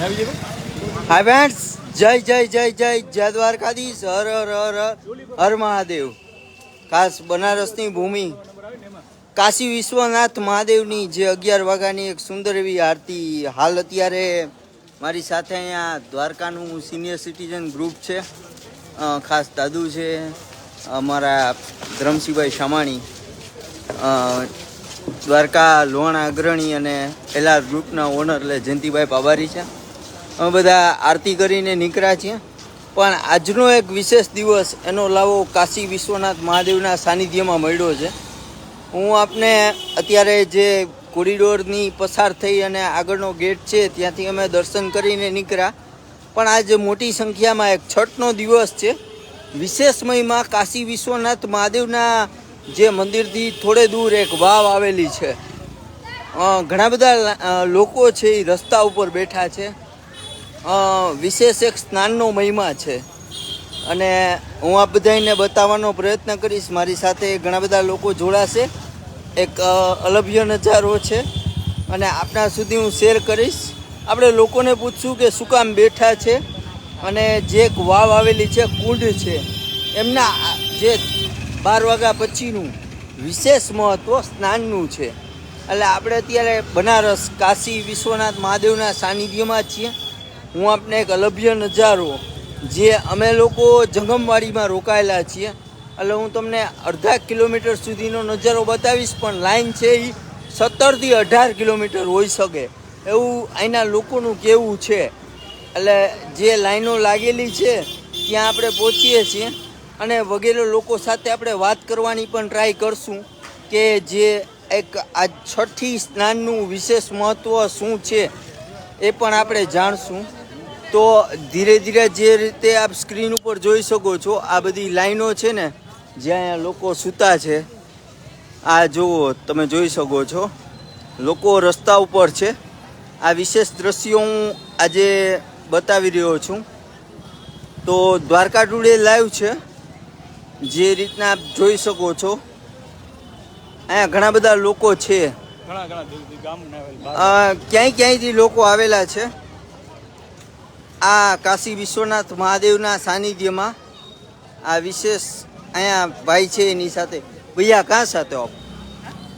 Hi friends જય જય જય જય જય દ્વારકાધીશ હર હર હર હર મહાદેવ ખાસ બનારસની ભૂમિ. કાશી વિશ્વનાથ મહાદેવની જે અગિયાર વાગ્યાની એક સુંદર એવી આરતી હાલ અત્યારે મારી સાથે અહીંયા દ્વારકાનું સિનિયર સિટીઝન ગ્રુપ છે. ખાસ દાદુ છે, અમારા ધરમસિંહભાઈ શામાણી દ્વારકા લોણ અગ્રણી અને એલઆર ગ્રુપના ઓનર એટલે જયંતિભાઈ પાબારી છે. અમે બધા આરતી કરીને નીકળ્યા છીએ. પણ આજનો એક વિશેષ દિવસ એનો લાવો કાશી વિશ્વનાથ મહાદેવના સાનિધ્યમાં મળ્યો છે. હું આપને અત્યારે જે કોરિડોરની પસાર થઈ અને આગળનો ગેટ છે ત્યાંથી અમે દર્શન કરીને નીકળ્યા. પણ આજે મોટી સંખ્યામાં એક છઠનો દિવસ છે. વિશેષ મહિમા કાશી વિશ્વનાથ મહાદેવના જે મંદિરથી થોડે દૂર એક વાવ આવેલી છે. ઘણા બધા લોકો છે એ રસ્તા ઉપર બેઠા છે. વિશેષ એક સ્નાનનો મહિમા છે. અને હું આ બધાને બતાવવાનો પ્રયત્ન કરીશ, મારી સાથે ઘણા બધા લોકો જોડાશે. એક અલભ્ય નજારો છે. અને આપણા સુધી હું શેર કરીશ. આપણે લોકોને પૂછશું કે શું કામ બેઠા છે અને જે એક વાવ આવેલી છે, કુંડ છે, એમના જે બાર વાગ્યા પછીનું વિશેષ મહત્ત્વ સ્નાનનું છે. એટલે આપણે અત્યારે બનારસ, કાશી, વિશ્વનાથ મહાદેવના સાનિધ્યમાં છીએ. હું આપને એક અલભ્ય નજારો જે અમે લોકો જંગમવાડીમાં રોકાયેલા છીએ. એટલે હું તમને અડધા કિલોમીટર સુધીનો નજારો બતાવીશ, પણ લાઈન છે એ સત્તરથી અઢાર કિલોમીટર હોઈ શકે. એવું અહીંના લોકોનું કહેવું છે. એટલે જે લાઈનો લાગેલી છે, ત્યાં આપણે પહોંચીએ છીએ. અને વગેરે લોકો સાથે આપણે વાત કરવાની પણ ટ્રાય કરશું કે જે એક આ છઠ્ઠી સ્નાનનું વિશેષ મહત્ત્વ શું છે, એ પણ આપણે જાણશું. તો ધીરે ધીરે જે રીતે આપ સ્ક્રીન ઉપર જોઈ શકો છો આ બધી લાઈનો છે ને જ્યાં લોકો સૂતા છે આ જુઓ તમે જોઈ શકો છો. લોકો રસ્તા ઉપર છે. આ વિશેષ દ્રશ્યો હું આજે બતાવી રહ્યો છું. તો દ્વારકા ટુડે લાઈવ છે. જે રીતના આપ જોઈ શકો છો. અહીંયા ઘણા બધા લોકો છે. ક્યાંય ક્યાંયથી લોકો આવેલા છે. આ કાશી વિશ્વનાથ મહાદેવના સાનિધ્યમાં આ વિશેષ અહીંયા ભાઈ છે એની સાથે ભૈયા કાં સાથે આપ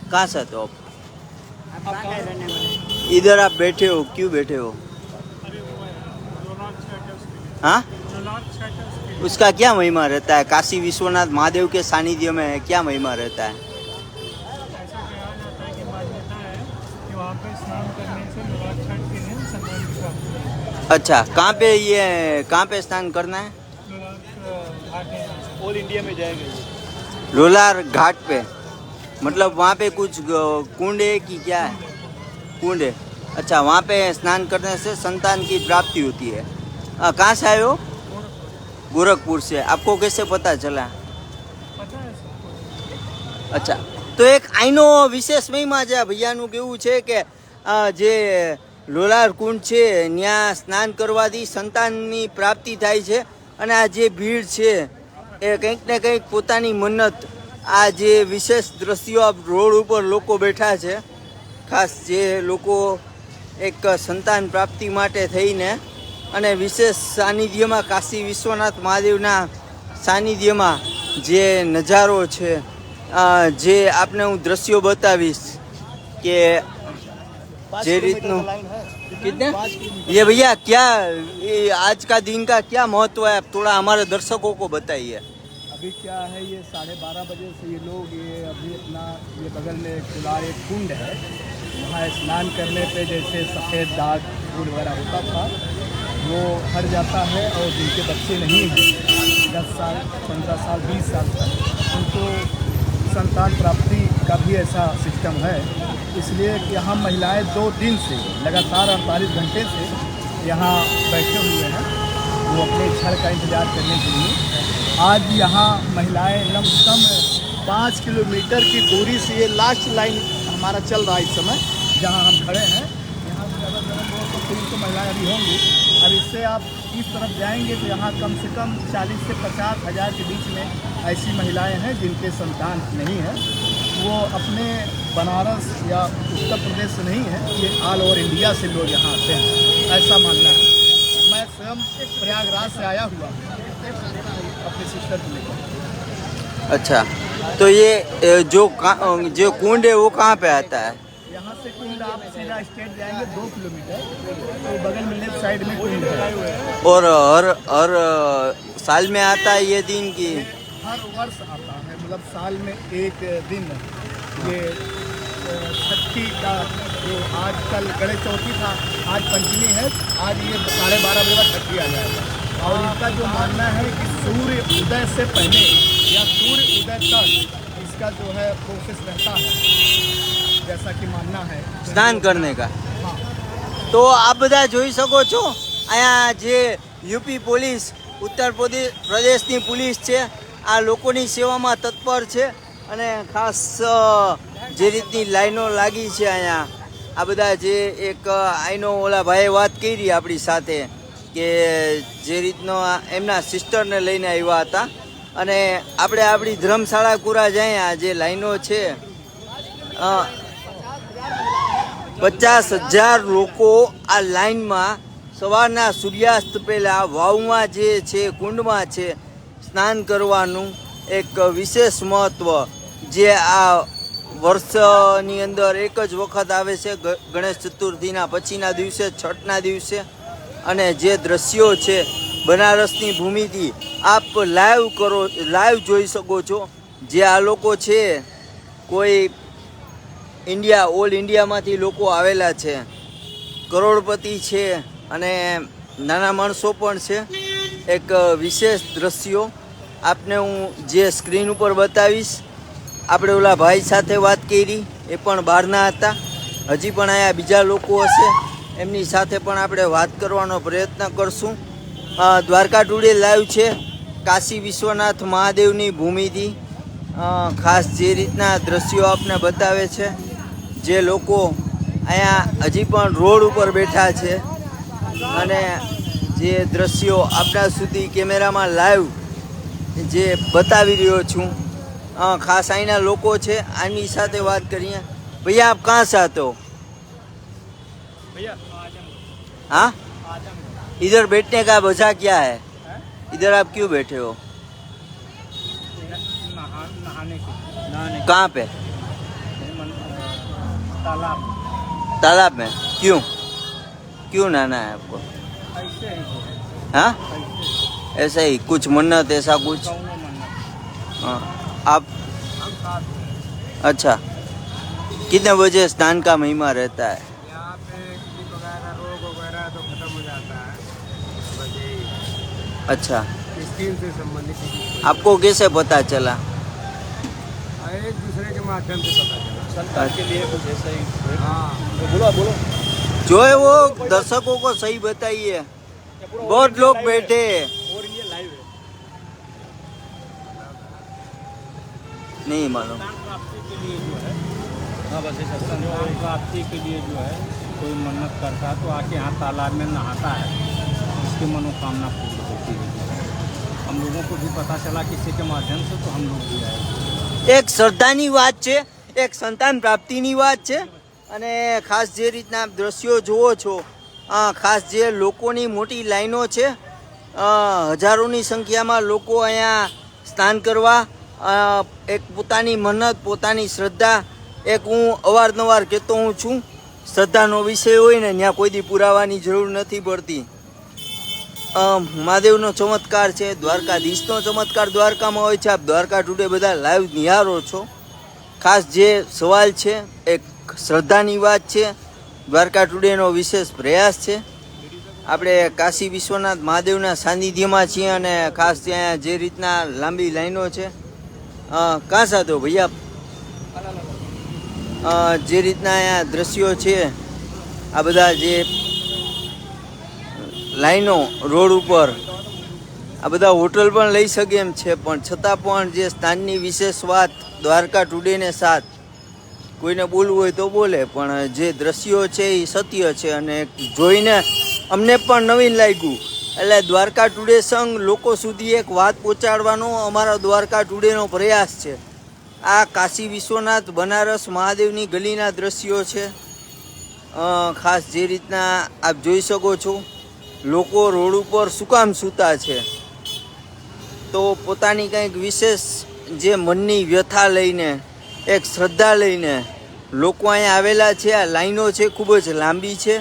કાં સાથે આપ इधर आप बैठे हो क्यों बैठे हो हाँ उसका क्या महिमा रहता है काशी विश्वनाथ महादेव के सानिध्य में क्या महिमा रहता है अच्छा कहाँ पे ये कहाँ पे स्नान करना है? ऑल इंडिया में जाएँगे लोलार घाट पे? मतलब वहाँ पे कुछ कुंड है कि क्या है? कुंड है। अच्छा वहाँ पे स्नान करने से संतान की प्राप्ति होती है। कहाँ से आए हो? गोरखपुर। से। आपको कैसे पता चला? पता है अच्छा તો એક આઈનો વિશેષ મહિમા છે ભૈયાનું કેવું છે કે જે લોલાર કુંડ છે ત્યાં સ્નાન કરવાથી સંતાનની પ્રાપ્તિ થાય છે અને આ જે ભીડ છે એ કંઈક ને કંઈક પોતાની મન્નત, આ જે વિશેષ દ્રશ્યો રોડ ઉપર લોકો બેઠા છે, ખાસ જે લોકો એક સંતાન પ્રાપ્તિ માટે થઈને અને વિશેષ સાનિધ્યમાં કાશી વિશ્વનાથ મહાદેવના સાનિધ્યમાં જે નજારો છે જે આપને હું દ્રશ્યો બતાવીશ કે જે રીતનું कितने ये भैया क्या ये आज का दिन का क्या महत्व है आप थोड़ा हमारे दर्शकों को बताइए अभी क्या है ये साढ़े बारह बजे से ये लोग ये अभी अपना ये बगल में खुला एक कुंड है वहाँ स्नान करने पे जैसे सफ़ेद दाग फूल वगैरह होता था वो हट जाता है और जिनके बच्चे नहीं हैं दस साल पंद्रह साल बीस साल तक उनको संतान प्राप्ति का भी ऐसा सिस्टम है। इसलिए कि यहाँ महिलाएँ दो दिन से, लगातार अड़तालीस घंटे से यहाँ बैठे हुए हैं, वो अपने क्षण का इंतज़ार करने के लिए। आज यहाँ महिलाएँ लमसम पाँच किलोमीटर की दूरी से ये लास्ट लाइन हमारा चल रहा है इस समय, जहाँ हम खड़े हैं। ज़्यादा दो सौ तीन सौ महिलाएँ अभी होंगी। अब इससे आप इस तरफ़ जाएँगे तो यहाँ कम से कम चालीस से पचास हज़ार के बीच में ऐसी महिलाएँ हैं जिनके संतान नहीं है। वो अपने बनारस या उत्तर प्रदेश से नहीं है, ये ऑल ओवर इंडिया से लोग यहाँ आते हैं। ऐसा मानना है। मैं स्वयं प्रयागराज से आया हुआ अपने सिस्टर को लेकर। अच्छा तो ये जो जो कुंड है वो कहाँ पे आता है? यहाँ से कुंड आप सीधा स्टेट जाएँगे दो किलोमीटर तो बगल में लेफ़्ट साइड में कुंड है। और हर हर साल में आता है ये दिन की? हर वर्ष आता है मतलब साल में एक दिन। ये छठी का जो आज कल गणेश चौथी था आज पंचमी है आज ये साढ़े बारह बजे बाद छठी आ जाएगा। और इनका जो मानना है कि सूर्य उदय से पहले या सूर्य उदय तक इसका जो है प्रोसेस रहता है। जैसा कि मानना है સ્નાન કરને કા हाँ તો આ બધા જોઈ શકો છો અહીંયા જે યુપી પોલીસ ઉત્તર પ્રદેશ પ્રદેશની પોલીસ છે આ લોકોની સેવામાં તત્પર છે અને ખાસ અ, જે રીતની લાઈનો લાગી છે અહીંયા આ બધા જે એક આઈનો ઓલા ભાઈએ વાત કરી આપણી સાથે કે જે રીતનો આ એમના સિસ્ટરને લઈને આવ્યા હતા અને આપણે આપણી ધર્મશાળા કુરા જાય આ જે લાઈનો છે અ, પચાસ હજાર લોકો આ લાઈનમાં સવારના સૂર્યાસ્ત પહેલા વાવમાં જે છે, કુંડમાં છે, સ્નાન કરવાનું એક વિશેષ મહત્વ જે આ વર્ષની અંદર એક જ વખત આવે છે ગણેશ ચતુર્થીના પછીના દિવસે, છઠના દિવસે. અને જે દ્રશ્યો છે, બનારસની ભૂમિથી આપ લાઈવ કરો, લાઈવ જોઈ શકો છો. જે આ લોકો છે, કોઈ ઇન્ડિયા, ઓલ ઇન્ડિયામાંથી લોકો આવેલા છે. કરોડપતિ છે અને નાના માણસો પણ છે. એક વિશેષ દ્રશ્યો આપને હું જે સ્ક્રીન ઉપર બતાવીશ. આપણે ઓલા ભાઈ સાથે વાત કરી, એ પણ બહારના હતા. હજી પણ અહીંયા બીજા લોકો હશે. એમની સાથે પણ આપણે વાત કરવાનો પ્રયત્ન કરશું. દ્વારકા ટુડે લાઈવ છે. કાશી વિશ્વનાથ મહાદેવની ભૂમિથી. ખાસ જે રીતના દ્રશ્યો આપને બતાવે છે. જે લોકો અહીંયા હજી પણ રોડ ઉપર બેઠા છે અને જે દ્રશ્યો આપણા સુધી કેમેરામાં લાઈવ જે બતાવી રહ્યો છું અ, ખાસ અહીંના લોકો છે આની સાથે વાત કરીએ ભૈયા આપ કાં સે આતે હો भैया हाँ इधर बैठने का वजह क्या है इधर आप क्यों बैठे हो नहा नहाने के नहाने कहाँ पे तालाब। तालाब में? क्यों? क्यों नहाना है आपको? ऐसे ही हाँ ऐसे ही। कुछ मन्नत ऐसा कुछ? हाँ, आप? हैं। अच्छा। कितने बजे स्नान का महिमा रहता है? यहाँ पे रोग वगैरह तो खत्म हो जाता है। अच्छा। स्किन से संबंधित आपको कैसे पता चला? एक दूसरे के माध्यम से पता चला। हाँ। तो जो है वो दर्शकों को सही बताइए। अच्छा, बहुत लोग बैठे हैं। है। नहीं मालूम। हाँ, प्राप्ति के लिए जो है कोई मन्नत करता है तो आके यहाँ तालाब में नहाता है। उसकी मनोकामना पूर्ण होती है। हम लोगों को भी पता चला किसी के माध्यम से तो हम लोग भी आए। एक श्रद्धानी बात है એક સંતાન પ્રાપ્તિની વાત છે. અને ખાસ જે રીતના દ્રશ્યો જુઓ છો ખાસ જે લોકોની મોટી લાઈનો છે હજારોની સંખ્યામાં લોકો અહીંયા સ્નાન કરવા એક પોતાની મન્નત, પોતાની શ્રદ્ધા, એક હું અવારનવાર કહેતો હું છું, શ્રદ્ધાનો વિષય હોય ને ત્યાં કોઈ દી પુરાવાની જરૂર નથી પડતી. મહાદેવનો ચમત્કાર છે, દ્વારકાધીશનો ચમત્કાર દ્વારકામાં હોય છે. આપ દ્વારકા ટુડે બધા લાઈવ નિહારો છો. ખાસ જે સવાલ છે, એક શ્રદ્ધાની વાત છે, દ્વારકા ટુડેનો વિશેષ પ્રયાસ છે. આપણે કાશી વિશ્વનાથ મહાદેવના સાનિધ્યમાં છીએ અને ખાસ ત્યાં જે રીતના લાંબી લાઈનો છે કાં સાધો ભૈયા જે રીતના અહીંયા દ્રશ્યો છે, આ બધા જે લાઈનો, રોડ ઉપર, આ બધા હોટલ પણ લઈ શકે એમ છે, પણ છતાં પણ જે સ્થાનની વિશેષ વાત દ્વારકા ટુડેને સાથ. કોઈને બોલવું હોય તો બોલે, પણ જે દ્રશ્યો છે એ સત્ય છે અને જોઈને અમને પણ નવીન લાગ્યું. એટલે દ્વારકા ટુડે સંઘ લોકો સુધી એક વાત પહોંચાડવાનો અમારો દ્વારકા ટુડેનો પ્રયાસ છે. આ કાશી વિશ્વનાથ, બનારસ મહાદેવની ગલીના દ્રશ્યો છે. ખાસ જે રીતના આપ જોઈ શકો છો, લોકો રોડ ઉપર શું કામ સૂતા છે. તો પોતાની કંઈક વિશેષ જે મનની વ્યથા લઈને, એક શ્રદ્ધા લઈને લોકો અહીંયા આવેલા છે, આ લાઈનો છે, ખૂબ જ લાંબી છે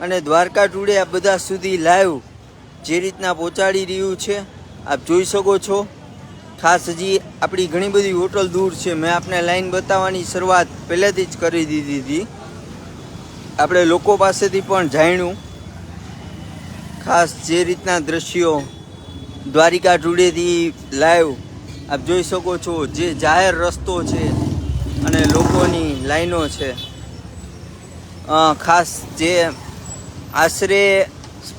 અને દ્વારકા ટુડે આ બધા સુધી લાઈવ જે રીતના પહોંચાડી રહ્યું છે, આપ જોઈ શકો છો. ખાસ હજી આપણી ઘણી બધી હોટલ દૂર છે, મેં આપને લાઈન બતાવવાની શરૂઆત પહેલેથી જ કરી દીધી હતી. આપણે લોકો પાસેથી પણ જાણ્યું. ખાસ જે રીતના દ્રશ્યો દ્વારિકા ટુડેથી લાઈવ આપ જોઈ શકો છો જે જાહેર રસ્તો છે અને લોકોની લાઈનો છે. ખાસ જે આશરે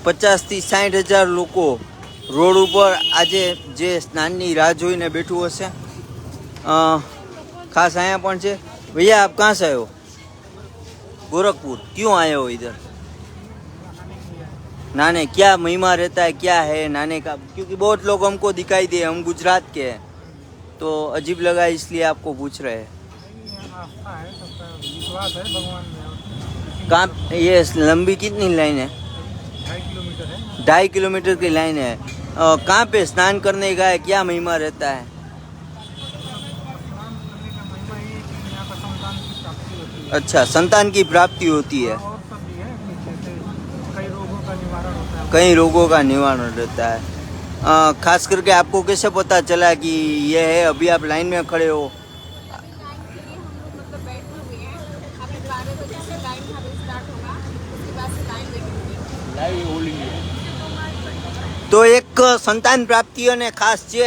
પચાસથી સાઠ હજાર લોકો રોડ ઉપર આજે જે સ્નાનની રાહ જોઈને બેઠું હશે. ખાસ અહીંયા પણ છે. ભૈયા, આપ કાં સે આવ્યો ગોરખપુર. ક્યું આવ્યો ઇધર નાને, ક્યાં મહિમા રહેતા ક્યાં હે? નાને, કા ક્યુંકि બહુ लोग हमको दिखाई दिए हम गुजरात के हैं तो अजीब लगा इसलिए आपको पूछ रहे हैं। कहाँ ये लंबी कितनी लाइन है? ढाई किलोमीटर की लाइन है। कहाँ पे स्नान करने का है? क्या महिमा रहता है? अच्छा संतान की प्राप्ति होती है। कई रोगों का निवारण रहता है। खास करके आपको कैसे पता चला कि ये है अभी आप लाइन में खड़े हो मतलब बैठे हुए हैं अभी बारह बजे से लाइन हमें स्टार्ट होगा उसके बाद से लाइन लगेगी તો એક સંતાન પ્રાપ્તિ અને ખાસ છે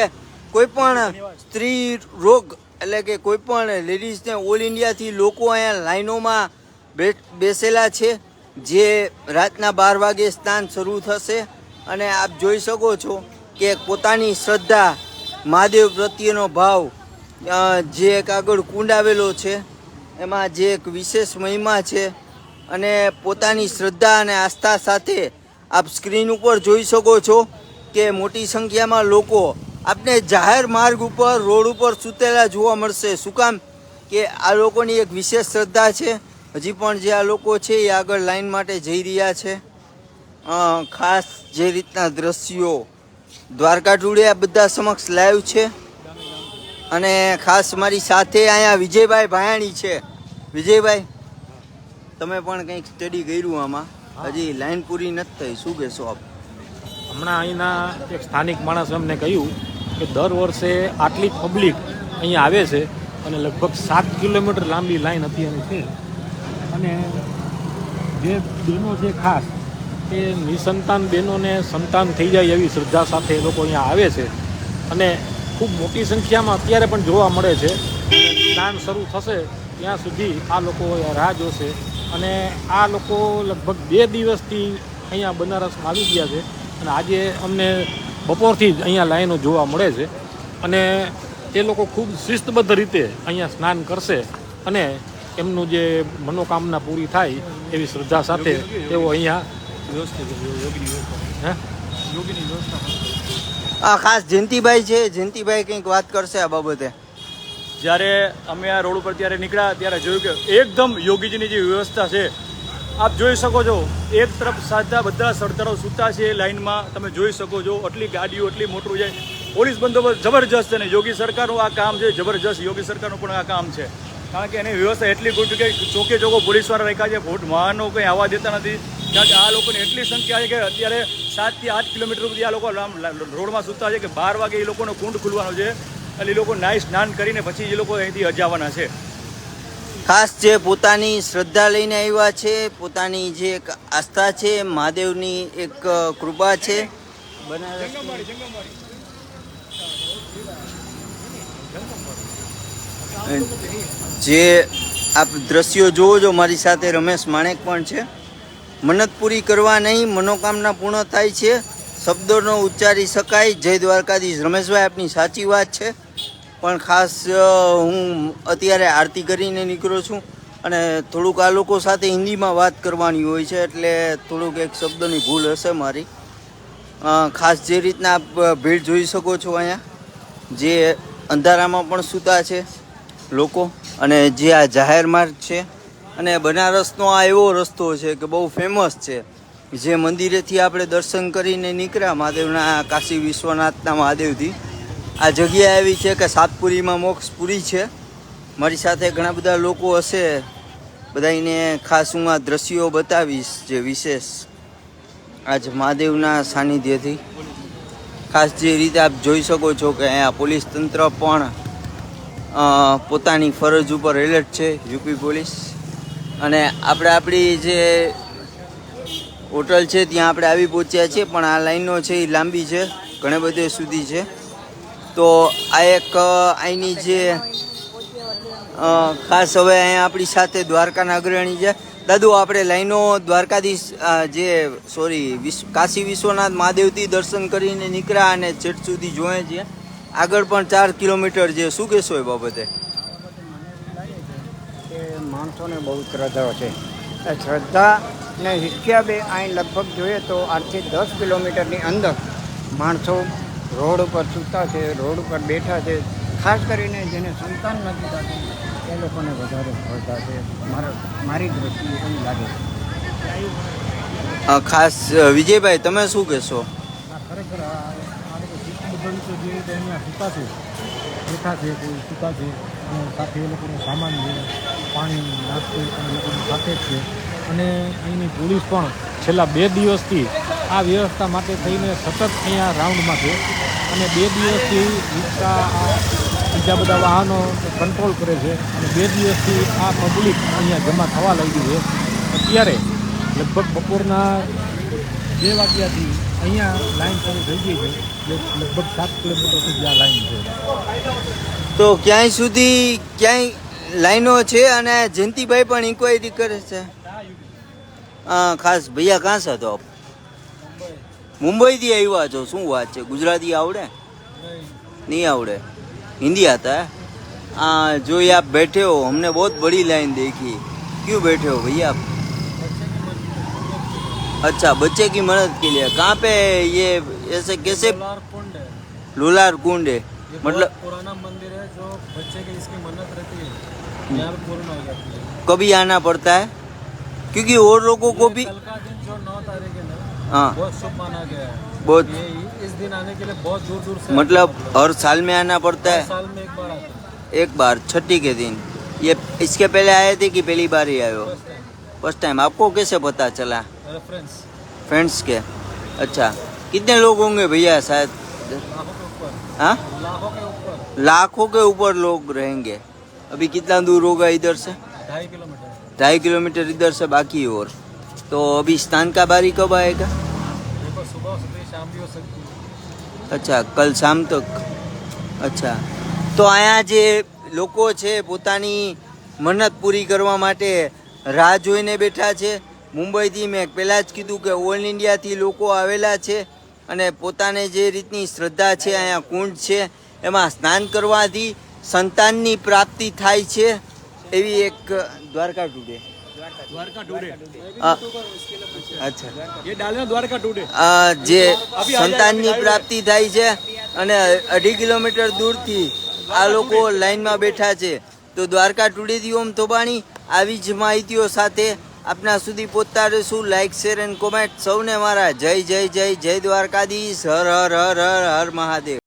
કોઈ પણ સ્ત્રી રોગ એટલે કે કોઈ પણ લેડીઝને ઓલ ઇન્ડિયાથી લોકો અહીંયા લાઈનોમાં બે બેસેલા છે જે રાતના બાર વાગે સ્નાન શરૂ થશે અને આપ જોઈ શકો છો કે પોતાની શ્રદ્ધા મહાદેવ પ્રત્યેનો ભાવ જે એક આગળ કુંડાવેલો છે, એમાં જે એક વિશેષ મહિમા છે અને પોતાની શ્રદ્ધા અને આસ્થા સાથે આપ સ્ક્રીન ઉપર જોઈ શકો છો કે મોટી સંખ્યામાં લોકો આપને જાહેર માર્ગ ઉપર, રોડ ઉપર સૂતેલા જોવા મળશે. શું કામ? કે આ લોકોની એક વિશેષ શ્રદ્ધા છે. હજી પણ જે આ લોકો છે એ આગળ લાઈન માટે જઈ રહ્યા છે. ખાસ જે રીતના દ્રશ્યો દ્વારકા ટુડે આ બધા સમક્ષ લાઈવ છે. અને ખાસ મારી સાથે અહીંયા વિજયભાઈ ભાયાણી છે. વિજયભાઈ તમે પણ કંઈક સ્ટડી કર્યું આમાં? હજી લાઈન પૂરી નથી થઈ. શું કહેશો આપ? હમણાં અહીંના એક સ્થાનિક માણસ અમને કહ્યું કે દર વર્ષે આટલી પબ્લિક અહીંયા આવે છે અને લગભગ સાત કિલોમીટર લાંબી લાઈન અત્યારની છે. અને જે દિનો છે ખાસ એ નિસંતાન બહેનોને સંતાન થઈ જાય એવી શ્રદ્ધા સાથે એ લોકો અહીંયા આવે છે. અને ખૂબ મોટી સંખ્યામાં અત્યારે પણ જોવા મળે છે. સ્નાન શરૂ થશે ત્યાં સુધી આ લોકો રાહ જોશે. અને આ લોકો લગભગ બે દિવસથી અહીંયા બનારસમાં આવી ગયા છે. અને આજે અમને બપોરથી જ અહીંયા લાઈનો જોવા મળે છે. અને એ લોકો ખૂબ શિસ્તબદ્ધ રીતે અહીંયા સ્નાન કરશે. અને એમનું જે મનોકામના પૂરી થાય એવી શ્રદ્ધા સાથે તેઓ અહીંયા આ ખાસ જયંતિભાઈ છે. જયંતિભાઈ કંઈક વાત કરશે આ બાબતે. જ્યારે અમે આ રોડ ઉપર ત્યારે નીકળ્યા, ત્યારે જોયું કે એકદમ યોગીજીની જે વ્યવસ્થા છે, આપ જોઈ શકો છો, એક તરફ સાધા બધા સરદારો સૂતા છે લાઇનમાં, તમે જોઈ શકો છો, આટલી ગાડીઓ એટલી મોટું છે પોલીસ બંદોબસ્ત જબરજસ્ત છે ને યોગી સરકારનું આ કામ છે, જબરજસ્ત યોગી સરકારનું પણ આ કામ છે. કારણ કે એની વ્યવસ્થા એટલી ગુડ કે ચોકે ચોકો પોલીસવાળા રાખ્યા છે ભોટ વાહનો કંઈ આવવા દેતા નથી. કારણ કે આ લોકોની એટલી સંખ્યા છે કે અત્યારે સાતથી આઠ કિલોમીટર સુધી આ લોકો રોડમાં સૂતા છે કે બાર વાગે એ લોકોનો કુંડ ખુલવાનો છે એટલે એ લોકો નાઈ સ્નાન કરીને પછી એ લોકો અહીંથી અજાવાના છે. ખાસ જે પોતાની શ્રદ્ધા લઈને આવ્યા છે પોતાની જે એક આસ્થા છે મહાદેવની એક કૃપા છે. જે આપ દ્રશ્યો જોવો છો મારી સાથે રમેશ માણેક પણ છે. મન્નત પૂરી કરવા નહીં, મનોકામના પૂર્ણ થાય છે. શબ્દોનો ઉચ્ચારી શકાય. જય દ્વારકાધીશ. રમેશભાઈ, આપની સાચી વાત છે. પણ ખાસ હું અત્યારે આરતી કરીને નીકળ્યો છું અને થોડુંક આ લોકો સાથે હિન્દીમાં વાત કરવાની હોય છે, એટલે થોડુંક એક શબ્દની ભૂલ હશે મારી. ખાસ જે રીતના આપ ભીડ જોઈ શકો છો અહીંયા, જે અંધારામાં પણ સૂતા છે લોકો અને જે આ જાહેર માર્ગ છે અને બનારસનો આ એવો રસ્તો છે કે બહુ ફેમસ છે. જે મંદિરેથી આપણે દર્શન કરીને નીકળ્યા મહાદેવના કાશી વિશ્વનાથના મહાદેવથી. આ જગ્યા એવી છે કે સાતપુરીમાં મોક્ષપુરી છે. મારી સાથે ઘણા બધા લોકો હશે. બધાને ખાસ હું આ દ્રશ્યો બતાવીશ જે વિશેષ આજ મહાદેવના સાનિધ્યથી. ખાસ જે રીતે આપ જોઈ શકો છો કે અહીંયા પોલીસ તંત્ર પણ પોતાની ફરજ ઉપર એલર્ટ છે યુપી પોલીસ. અને આપણે આપણી જે હોટલ છે, ત્યાં આપણે આવી પહોંચ્યા છીએ, પણ આ લાઈનો છે એ લાંબી છે, ઘણે બધે સુધી છે. તો આ એક અહીંની જે ખાસ હવે અહીંયા આપણી સાથે દ્વારકાના અગ્રણી છે. દાદુ, આપણે લાઈનો દ્વારકાધીશ જે, સોરી વિશ્વ કાશી વિશ્વનાથ મહાદેવથી દર્શન કરીને નીકળ્યા અને છેટ સુધી જોઈએ છીએ આગળ પણ ચાર કિલોમીટર છે. શું કહેશો એ બાબતે? કે માણસોને બહુ શ્રદ્ધાઓ છે. એ શ્રદ્ધાને હિસાબે અહીં લગભગ જોઈએ તો આઠથી દસ કિલોમીટરની અંદર માણસો રોડ ઉપર સૂતા છે રોડ ઉપર બેઠા છે. ખાસ કરીને જેને સંતાન નથી થતી એ લોકોને વધારે શ્રદ્ધા છે. મારા મારી દ્રષ્ટિએ એવું લાગે છે. ખાસ વિજયભાઈ તમે શું કહેશો? ખરેખર આ આ લોકો જે અહીંયા સૂતા છે બેઠા છે કોઈ સૂતા છે. અને સાથે એ લોકોનો સામાન છે પાણી નાસ્તો એ લોકોની સાથે જ છે. અને અહીંની પોલીસ પણ છેલ્લા બે દિવસથી આ વ્યવસ્થા માટે થઈને સતત અહીંયા રાઉન્ડમાં છે. અને બે દિવસથી રિક્ષા, બીજા બધા વાહનો કંટ્રોલ કરે છે. અને બે દિવસથી આ પબ્લિક અહીંયા જમા થવા લાગી છે. અત્યારે લગભગ બપોરના બે વાગ્યાથી અહીંયા લાઈન શરૂ થઈ ગઈ છે. લગભગ સાત કિલોમીટર સુધી આ લાઈન છે. તો ક્યાંય સુધી ક્યાંય લાઈનો છે અને જયંતિભાઈ પણ ઇન્ક્વાયરી કરે છે હા ખાસ ભૈયા કાં છે તો આપ મુંબઈથી આવ્યા છો શું વાત છે ગુજરાતી આવડે नहीं आवड़े हिंदी आता है हाँ जो ये आप बैठे हो हमने बहुत बड़ी लाइन देखी क्यों बैठे हो भैया आप अच्छा बच्चे की मदद के लिए कहाँ पे ये ऐसे कैसे कुंड है लोलार कुंड है मतलब पुराना मंदिर है जो बच्चे की इसकी मन्नत रहती है। यहाँ पे पूर्ण हो जाती है। कभी आना पड़ता है? क्योंकि और लोगों को भी कल का दिन जो नौ तारीख है ना हाँ। बहुत शुभ माना गया है। बहुत इस दिन आने के लिए बहुत दूर दूर से मतलब हर साल में आना पड़ता है? साल में एक बार आते हैं। एक बार छठी के दिन। ये इसके पहले आए थे कि पहली बार ही आए हो? फ़र्स्ट टाइम आपको कैसे पता चला? रेफरेंस फ्रेंड्स के। अच्छा। कितने लोग होंगे भैया शायद? हाँ लाखों के ऊपर लाखों के ऊपर लोग रहेंगे अभी कितना दूर होगा इधर से ढाई किलोमीटर ढाई किलोमीटर इधर से बाकी है और तो अभी स्नान का बारी कब आएगा देखो सुबह हो सकती है शाम भी हो सकती है અચ્છા કલ શામ તક અચ્છા તો અહીંયા જે લોકો છે પોતાની મન્નત પૂરી કરવા માટે રાહ જોઈને બેઠા છે મુંબઈથી મેં પહેલાં જ કીધું કે ઓલ ઇન્ડિયાથી લોકો આવેલા છે અને પોતાને જે રીતની શ્રદ્ધા છે અહીંયા કુંડ છે એમાં સ્નાન કરવાથી સંતાનની પ્રાપ્તિ થાય છે એવી એક દ્વારકા ટુડે. જે સંતાનની પ્રાપ્તિ થાય છે અને અઢી કિલોમીટર દૂરથી આ લોકો લાઈનમાં બેઠા છે. તો દ્વારકા ટુડેથી ઓમ થોબાણી આવી જ માહિતીઓ સાથે આપના સુધી પોતાનું રહીશું લાઇક શેર એન્ડ કોમેન્ટ સૌને મારા જય જય જય જય દ્વારકાધીશ. હર હર હર હર હર મહાદેવ.